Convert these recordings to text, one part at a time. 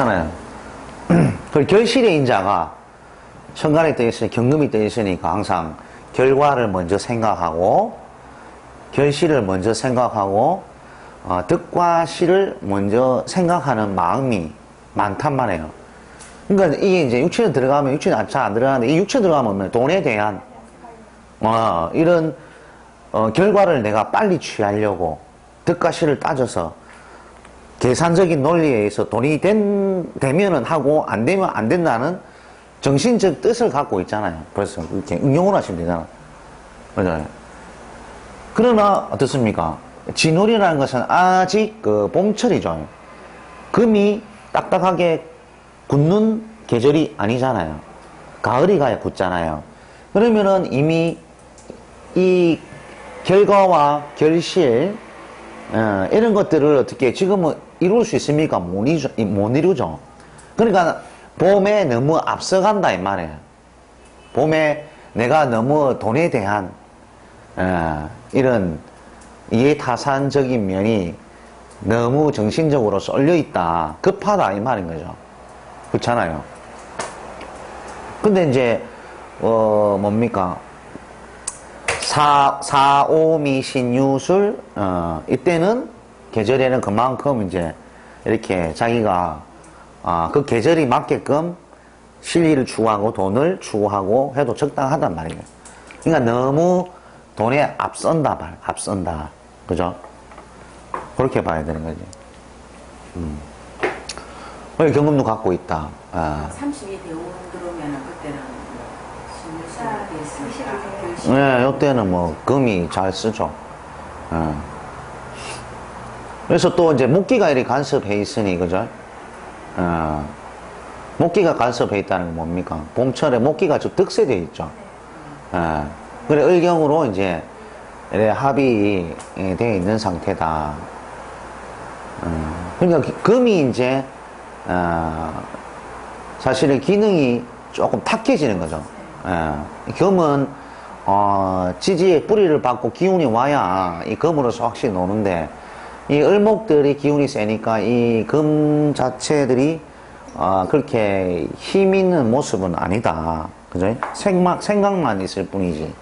그렇잖아요. 그 결실의 인자가 천간에 떠 있으니 경금이 떠 있으니까 항상 결과를 먼저 생각하고 결실을 먼저 생각하고 어, 득과 실을 먼저 생각하는 마음이 많단 말이에요. 그러니까 이게 이제 육체에 들어가면 육체는 잘 안 들어가는데 이 육체 들어가면 뭐 돈에 대한 어, 이런 어, 결과를 내가 빨리 취하려고 득과 실을 따져서 계산적인 논리에 의해서 돈이 된, 되면은 하고 안 되면 안 된다는 정신적 뜻을 갖고 있잖아요. 그래서 이렇게 응용을 하시면 되잖아. 맞아요. 그러나 어떻습니까? 진월이라는 것은 아직 그 봄철이죠. 금이 딱딱하게 굳는 계절이 아니잖아요. 가을이 가야 굳잖아요. 그러면은 이미 이 결과와 결실 어, 이런 것들을 어떻게 지금은 이룰 수 있습니까? 못, 이루죠, 못 이루죠. 그러니까 봄에 너무 앞서간다 이 말이에요. 봄에 내가 너무 돈에 대한 어, 이런 이해타산적인 면이 너무 정신적으로 쏠려 있다. 급하다 이 말인 거죠. 그렇잖아요. 근데 이제 어 뭡니까? 사, 사오미 신유술, 어, 이때는 계절에는 그만큼 이제 이렇게 자기가, 아, 그 계절이 맞게끔 실리를 추구하고 돈을 추구하고 해도 적당하단 말이에요. 그러니까 너무 돈에 앞선다, 말, 앞선다. 그죠? 그렇게 봐야 되는 거지. 음. 왜 경금도 갖고 있다. 아. 30이 되고 들어오면은 그때는 뭐 신유시가 됐으니까 결실 네, 이때는 뭐 금이 잘 쓰죠. 예. 그래서 또 이제 목기가 이렇게 간섭해 있으니 그죠? 어, 목기가 간섭해 있다는 건 뭡니까? 봄철에 목기가 좀 득세되어 있죠. 예. 그래 을경으로 이제 합이 되어 있는 상태다. 어, 그러니까 기- 금이 이제 어, 사실은 기능이 조금 탁해지는 거죠. 예. 금은 어, 지지의 뿌리를 받고 기운이 와야 이 금으로서 확실히 노는데 이 을목들이 기운이 세니까 이 금 자체들이 어, 그렇게 힘 있는 모습은 아니다. 그죠? 생각, 생각만 있을 뿐이지.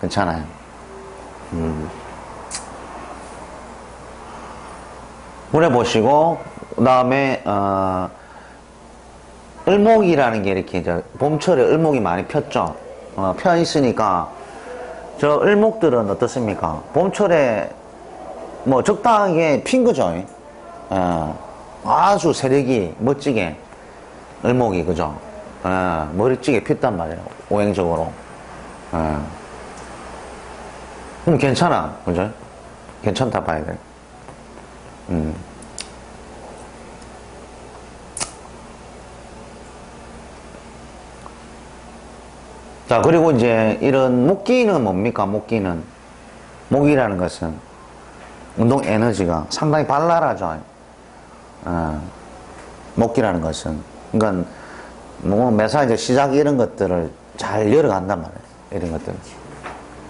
괜찮아요. 음. 보내보시고, 그 다음에, 어, 을목이라는 게 이렇게 이제 봄철에 을목이 많이 폈죠. 어, 펴 있으니까 저 을목들은 어떻습니까? 봄철에 뭐 적당하게 핀 거죠. 어, 아주 세력이 멋지게 을목이 그죠? 어, 멋지게 폈단 말이에요. 오행적으로. 어. 그럼 괜찮아. 그죠? 괜찮다 봐야 돼. 음. 자, 그리고 이제 이런 목기는 뭡니까? 목기는. 목이라는 것은 운동 에너지가 상당히 발랄하죠. 어, 목기라는 것은. 그러니까 뭐 매사 이제 시작 이런 것들을 잘 열어간단 말이에요. 이런 것들.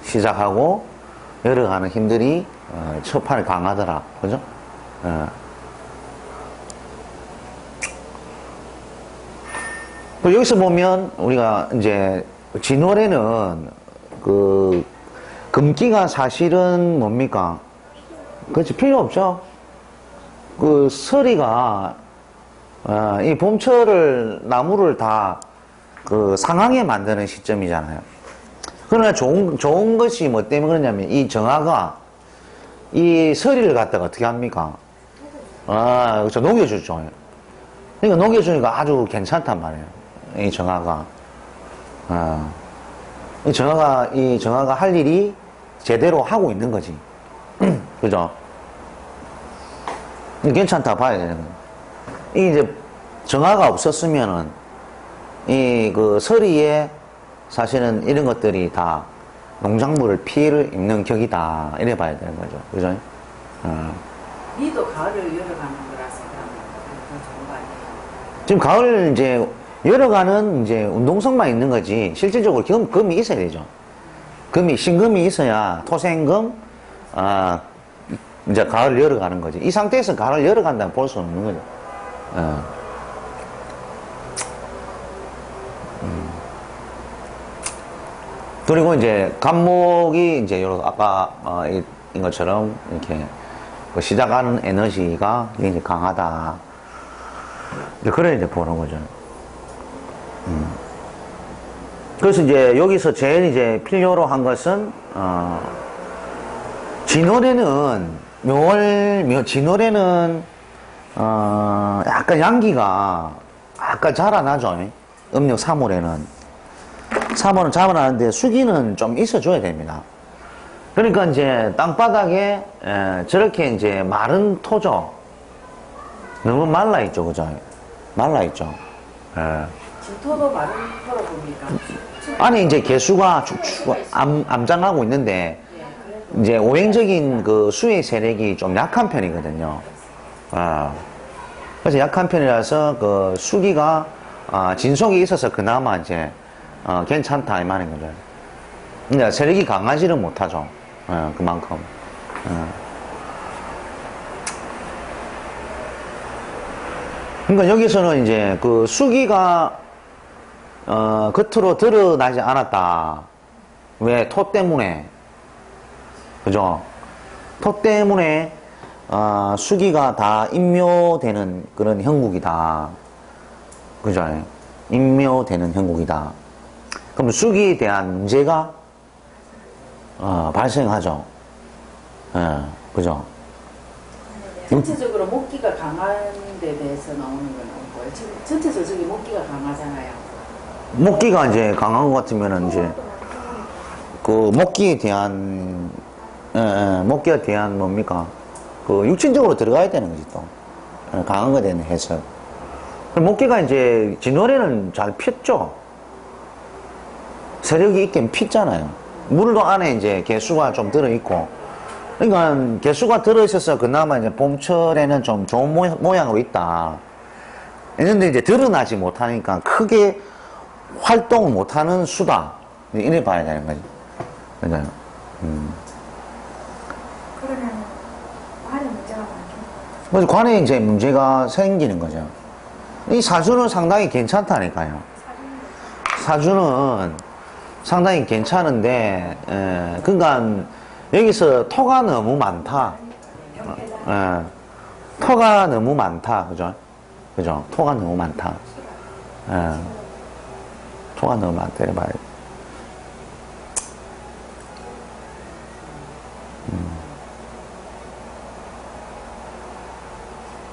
시작하고 열어가는 힘들이 어, 첫판에 강하더라. 그죠? 어. 그 여기서 보면 우리가 이제 진월에는 그 금기가 사실은 뭡니까? 그렇지 필요 없죠. 그 서리가 어, 이 봄철을 나무를 다 그 상하게 만드는 시점이잖아요. 그러나 좋은 좋은 것이 뭐 때문에 그러냐면 이 정화가 이 서리를 갖다가 어떻게 합니까? 아, 그렇죠. 녹여주죠. 그러니까 녹여주니까 아주 괜찮단 말이에요. 이 정화가. 아, 이 정화가, 이 정화가 할 일이 제대로 하고 있는 거지. 그죠? 괜찮다 봐야 되는 거예요. 이 이제 정화가 없었으면은 이 그 서리에 사실은 이런 것들이 다 농작물을 피해를 입는 격이다. 이래 봐야 되는 거죠. 그죠? 어. 니도 가을을 열어가는 거라서 아니에요? 지금 가을 이제 열어가는 이제 운동성만 있는 거지 실질적으로 금, 금이 있어야 되죠. 금이 신금이 있어야 토생금 아 이제 가을 열어가는 거지. 이 상태에서 가을 열어간다면 볼 수는 없는 거죠. 어. 음. 그리고 이제 간목이 이제 요런 아까 어, 인 것처럼 이렇게 그 시작하는 에너지가 이제 강하다. 이제 그래 이제 보는 거죠. 음. 그래서 이제 여기서 제일 이제 필요로 한 것은 어, 진원에는 묘월 묘 진월에는 어, 약간 양기가 약간 자라나죠. 음력 3월에는 3월은 자라나는데 수기는 좀 있어줘야 됩니다. 그러니까 이제 땅바닥에 에, 저렇게 이제 마른 토죠. 너무 말라 있죠, 그죠? 말라 있죠. 예. 진토도 마른 토로 봅니까? 안에 이제 개수가 축축 암, 암장하고 있는데 이제 오행적인 그 수의 세력이 좀 약한 편이거든요. 아, 그래서 약한 편이라서 그 수기가 아, 진속이 있어서 그나마 이제 어, 괜찮다 이 말인 거죠. 근데 세력이 강하지는 못하죠. 어, 그만큼. 어. 그러니까 여기서는 이제 그 수기가 어, 겉으로 드러나지 않았다. 왜? 토 때문에. 그죠? 토 때문에, 어, 수기가 다 인묘되는 그런 형국이다. 그죠? 인묘되는 형국이다. 그럼 수기에 대한 문제가, 어, 발생하죠. 예, 그죠? 전체적으로 목기가 강한 데 대해서 나오는 건. 지금 전체적으로 저기 목기가 강하잖아요. 목기가 이제 강한 것 같으면은 이제, 그 목기에 대한 예, 예, 목기에 대한 뭡니까? 그 육신적으로 들어가야 되는 거지 또. 예, 강한 거에 대한 해석 목기가 이제 진월에는 잘 폈죠? 세력이 있긴 폈잖아요. 물도 안에 이제 개수가 좀 들어있고. 그러니까 개수가 들어있어서 그나마 이제 봄철에는 좀 좋은 모양, 모양으로 있다. 했는데 이제 드러나지 못하니까 크게 활동을 못하는 수다. 이래 봐야 되는 거지. 그죠? 음 관에 문제가 많겠네요. 그래서 관에 이제 문제가 생기는 거죠. 이 사주는 상당히 괜찮다니까요. 사주는 상당히 괜찮은데, 에, 그러니까 여기서 토가 너무 많다. 에, 토가 너무 많다. 그죠? 그죠? 토가 너무 많다. 에, 토가 너무 많다. 이래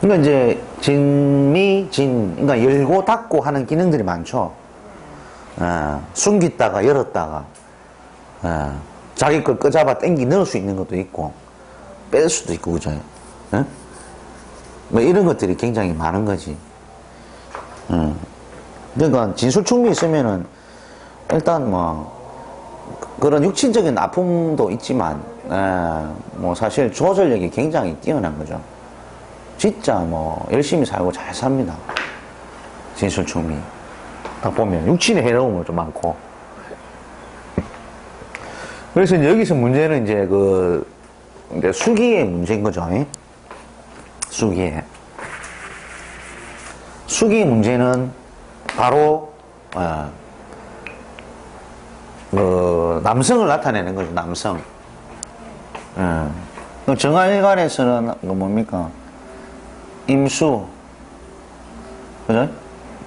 그러니까 이제 진미 진 그러니까 열고 닫고 하는 기능들이 많죠. 아, 숨겼다가 열었다가 아, 자기 걸 끄잡아 당기 넣을 수 있는 것도 있고 뺄 수도 있고 그죠. 예? 뭐 이런 것들이 굉장히 많은 거지. 음. 그러니까 진술충미 있으면은 일단 뭐 그런 육신적인 아픔도 있지만 예, 뭐 사실 조절력이 굉장히 뛰어난 거죠. 진짜 뭐 열심히 살고 잘 삽니다. 진술충미. 딱 보면 육신에 해로움은 좀 많고. 그래서 이제 여기서 문제는 이제 그 이제 수기의 문제인 거죠. 예? 수기의. 수기의 문제는 바로 어, 그 남성을 나타내는 거죠. 남성. 예. 정화일관에서는 그 뭡니까? 임수. 그죠?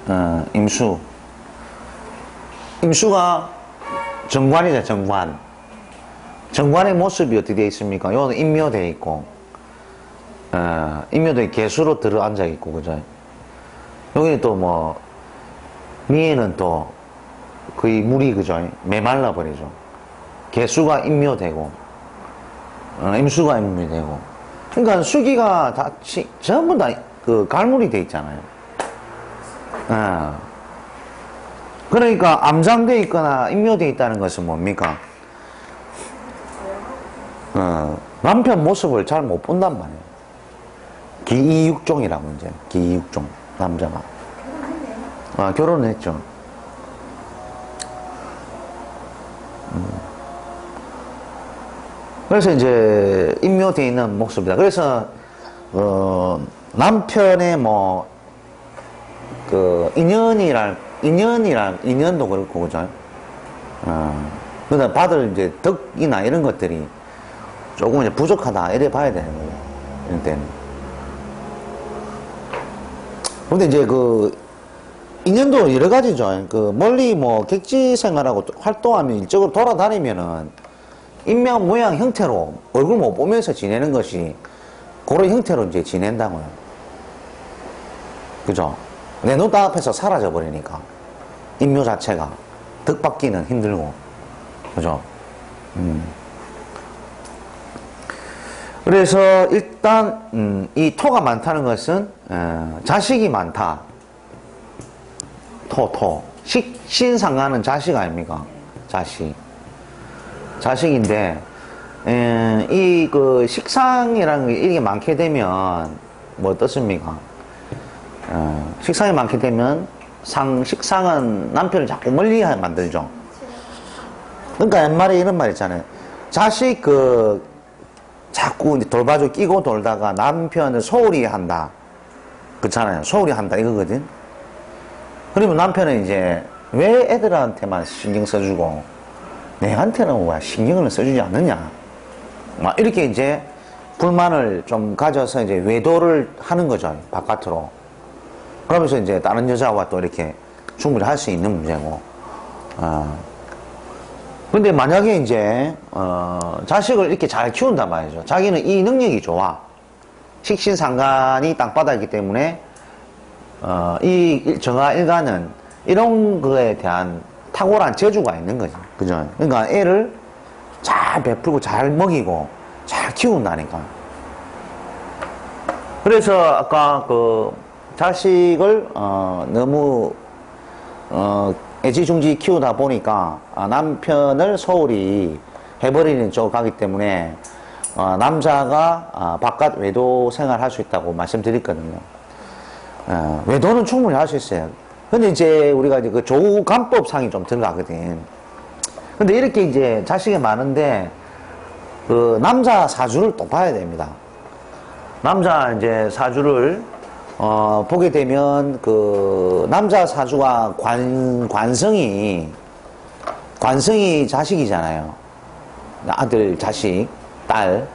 어, 임수. 임수가 정관이죠, 정관. 정관의 모습이 어떻게 되어 있습니까? 요는 인묘되어 있고, 어, 인묘되 개수로 들어 앉아 있고, 그죠? 여기는 또 뭐, 미에는 또 거의 물이, 그죠? 메말라 버리죠. 개수가 인묘되고, 어, 임수가 인묘되고. 그러니까 수기가 다 치- 전부 다 그 갈물이 돼 있잖아요. 예. 그러니까 암장돼 있거나 임묘돼 있다는 것은 뭡니까? 어, 남편 모습을 잘 못 본단 말이에요. 기이육종이라고 이제 기이육종 남자가. 아, 결혼을 했죠. 그래서 이제 임묘되어 있는 모습이다. 그래서 어, 남편의 뭐 그 인연이랄 인연이랄 인연도 그렇고 그죠? 어, 그러다 받을 이제 덕이나 이런 것들이 조금 이제 부족하다 이래 봐야 되는 거예요. 이런 때는. 근데 이제 그 인연도 여러 가지죠. 그 멀리 뭐 객지 생활하고 또 활동하면 일적으로 돌아다니면은 인명 모양 형태로 얼굴 못 보면서 지내는 것이 그런 형태로 이제 지낸다고요. 그죠? 내눈 앞에서 사라져 버리니까 인묘 자체가 득받기는 힘들고 그죠? 음. 그래서 일단 음, 이 토가 많다는 것은 어, 자식이 많다. 토, 토. 식신상가는 자식 아닙니까? 자식. 자식인데, 이 그 식상이라는 게 이게 많게 되면 뭐 어떻습니까? 어, 식상이 많게 되면 상, 식상은 남편을 자꾸 멀리 만들죠. 그러니까 옛말에 이런 말 있잖아요. 자식 그 자꾸 돌봐줘 끼고 돌다가 남편을 소홀히 한다. 그렇잖아요. 소홀히 한다 이거거든. 그러면 남편은 이제 왜 애들한테만 신경 써주고 내한테는 왜 신경을 써주지 않느냐. 막 이렇게 이제 불만을 좀 가져서 이제 외도를 하는 거죠. 바깥으로. 그러면서 이제 다른 여자와 또 이렇게 충분히 할 수 있는 문제고. 어. 근데 만약에 이제, 어, 자식을 이렇게 잘 키운단 말이죠. 자기는 이 능력이 좋아. 식신상간이 땅바닥이기 때문에, 어, 이 일가는 이런 거에 대한 탁월한 재주가 있는 거죠. 그죠? 그러니까 애를 잘 베풀고 잘 먹이고 잘 키운다니까. 그래서 아까 그 자식을 어, 너무 어, 애지중지 키우다 보니까 아, 남편을 소홀히 해버리는 쪽 가기 때문에 어, 남자가 아, 바깥 외도 생활 할 수 있다고 말씀드렸거든요. 어, 외도는 충분히 할 수 있어요. 근데 이제 우리가 이제 그 조감법상이 좀 들어가거든. 근데 이렇게 이제 자식이 많은데 그 남자 사주를 또 봐야 됩니다. 남자 이제 사주를 어, 보게 되면 그 남자 사주가 관 관성이 관성이 자식이잖아요. 아들, 자식, 딸.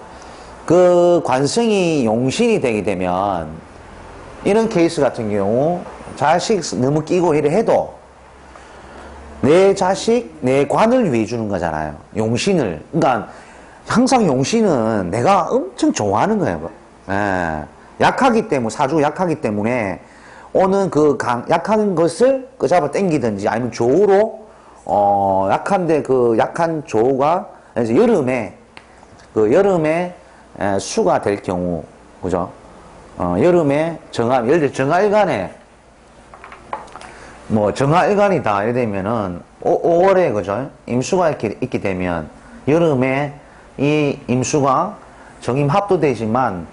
그 관성이 용신이 되게 되면 이런 케이스 같은 경우 자식 너무 끼고 이래 해도 내 자식, 내 관을 위해 주는 거잖아요. 용신을. 그러니까 항상 용신은 내가 엄청 좋아하는 거예요. 예. 약하기 때문에, 사주 약하기 때문에 오는 그 강, 약한 것을 끄잡아 당기든지 아니면 조우로, 어, 약한데 그 약한 조우가 이제 여름에, 그 여름에 에, 수가 될 경우, 그죠? 어, 여름에 정화, 예를 들어 정화일간에 뭐 정화일간이다 이래 되면은 5, 월에 그죠? 임수가 이렇게 있게 되면 여름에 이 임수가 정임 합도되지만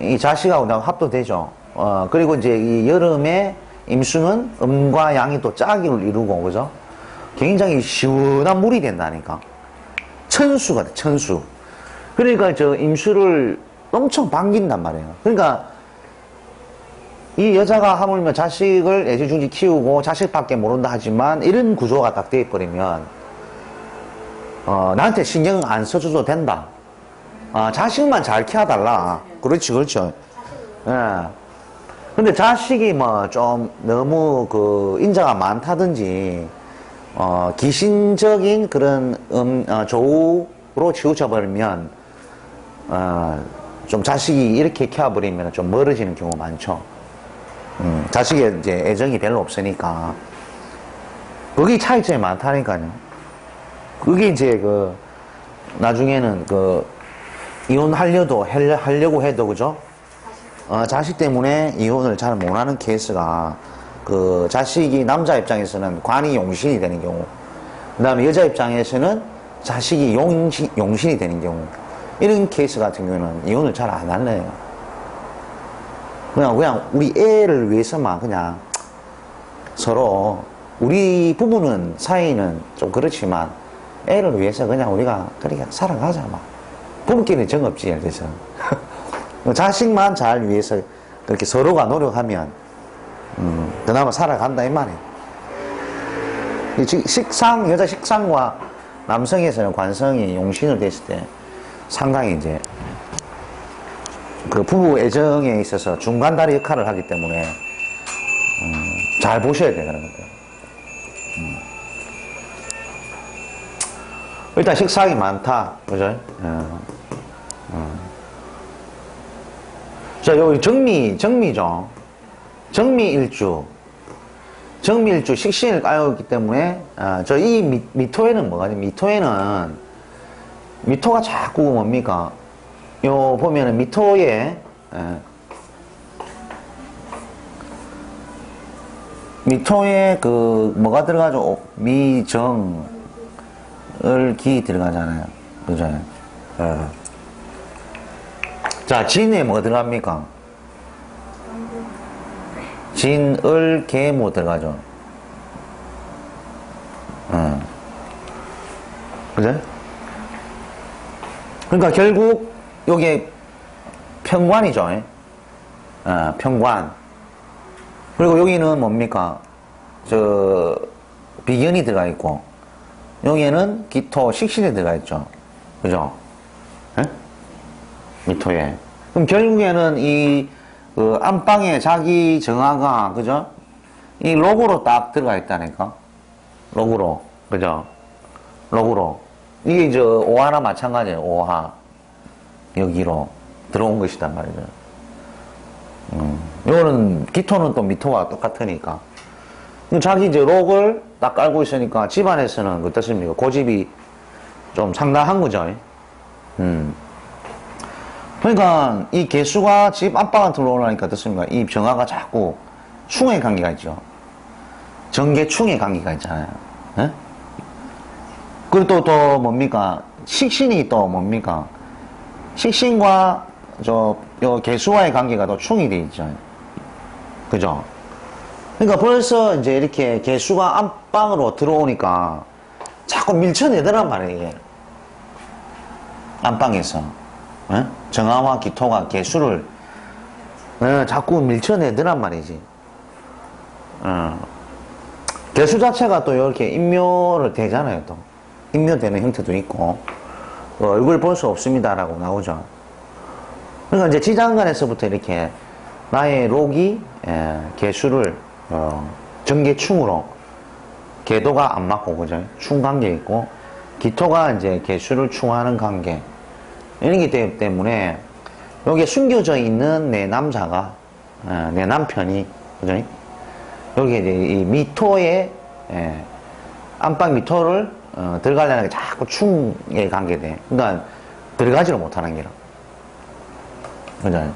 이 자식하고 나 합도되죠. 어 그리고 이제 이 여름에 임수는 음과 양이 또 짝을 이루고 그죠? 굉장히 시원한 물이 된다니까. 천수가 돼 천수. 그러니까 저 임수를 엄청 반긴단 말이에요. 그러니까 이 여자가 하물며 자식을 애지중지 키우고 자식밖에 모른다 하지만 이런 구조가 딱 돼버리면 어, 나한테 신경 안 써줘도 된다. 아, 자식만 잘 키워달라. 그렇지, 그렇죠. 예. 근데 자식이 뭐 좀 너무 그 인자가 많다든지 어, 기신적인 그런 음, 어, 조우로 치우쳐버리면 어, 좀 자식이 이렇게 키워버리면 좀 멀어지는 경우 많죠. 음, 자식에 이제 애정이 별로 없으니까. 그게 차이점이 많다니까요. 그게 이제 그, 나중에는 그, 이혼하려도, 할- 하려고 해도, 그죠? 어, 자식 때문에 이혼을 잘 못하는 케이스가, 그, 자식이 남자 입장에서는 관이 용신이 되는 경우, 그 다음에 여자 입장에서는 자식이 용신, 용신이 되는 경우, 이런 케이스 같은 경우는 이혼을 잘 안 할래요. 그냥, 그냥 우리 애를 위해서만 그냥 서로 우리 부부는 사이는 좀 그렇지만 애를 위해서 그냥 우리가 그렇게 살아가자 막. 부부끼리 정 없지, 예를 들어서. 자식만 잘 위해서 그렇게 서로가 노력하면, 음, 그나마 살아간다, 이 말이에요. 식상, 여자 식상과 남성에서는 관성이 용신으로 됐을 때 상당히 이제 그 부부 애정에 있어서 중간다리 역할을 하기 때문에 음, 잘 보셔야 그런 것들. 음. 일단 식상이 많다, 그죠? 어. 어. 자, 여기 정미, 정미죠. 정미일주. 정밀주 식신을 있기 때문에 아, 저이 미토에는 뭐가 죠 미토에는 미토가 자꾸 뭡니까 요 보면은 미토에 예. 미토에 그 뭐가 들어가죠 오, 미정을 기 들어가잖아요 그죠 예. 자 진에 뭐 들어갑니까 진을 개모 들어가죠. 어. 그래? 그러니까 결국 요게 평관이죠. 예? 어, 평관. 그리고 여기는 뭡니까? 저 비견이 들어가 있고 여기에는 기토 식신이 들어가 있죠. 그죠? 예? 미토에. 그럼 결국에는 이 그 안방에 자기 정화가 그죠? 이 로고로 딱 들어가 있다니까. 로고로 그죠? 로고로 이게 이제 오하나 마찬가지예요. 오하 여기로 들어온 것이단 말이죠. 음, 요거는 기토는 또 미토와 똑같으니까. 자기 이제 록을 딱 깔고 있으니까 집안에서는 어떻습니까? 고집이 좀 상당한 거죠. 음. 그러니까 이 개수가 집 안방에 들어오려니까 어떻습니까? 이 정화가 자꾸 충의 관계가 있죠. 정계충의 관계가 있잖아요. 예? 그리고 또, 또 뭡니까? 식신이 또 뭡니까? 식신과 저, 요 개수와의 관계가 또 충이 돼 있죠. 그죠? 그러니까 벌써 이제 이렇게 개수가 안방으로 들어오니까 자꾸 밀쳐내더란 말이에요. 안방에서. 예? 정화와 기토가 개수를 어, 자꾸 밀쳐내더란 말이지. 어. 개수 자체가 또 이렇게 인묘를 되잖아요, 또. 인묘되는 형태도 있고, 또 얼굴 볼 수 없습니다라고 나오죠. 그러니까 이제 지장간에서부터 이렇게 나의 록이 예, 개수를 어, 전개충으로 개도가 안 맞고 그죠? 충 관계 있고 기토가 이제 개수를 충하는 관계 이런 게 때문에 여기에 숨겨져 있는 내 남자가 어, 내 남편이 그죠? 여기 이제 이 미토에 예, 안방 미토를 어, 들어가려는 게 자꾸 충에 관계돼. 그러니까 들어가지를 못하는 게라. 그죠?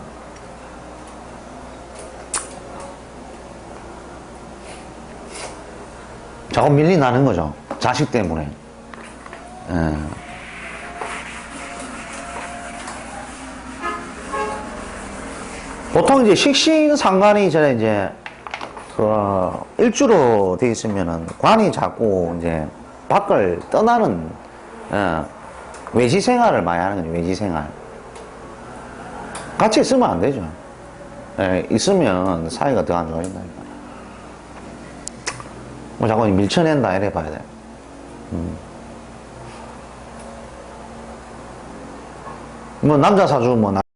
자꾸 밀리 나는 거죠. 자식 때문에. 예. 보통 이제 식신 상관이 전에 이제 그 일주로 돼 있으면은 관이 자꾸 이제 밖을 떠나는 어, 외지 생활을 많이 하는 거죠. 외지 생활. 같이 있으면 안 되죠. 예, 있으면 사이가 더 안 좋아진다니까. 뭐 자꾸 밀쳐낸다 이래 봐야 돼. 음. 뭐 남자 사주 뭐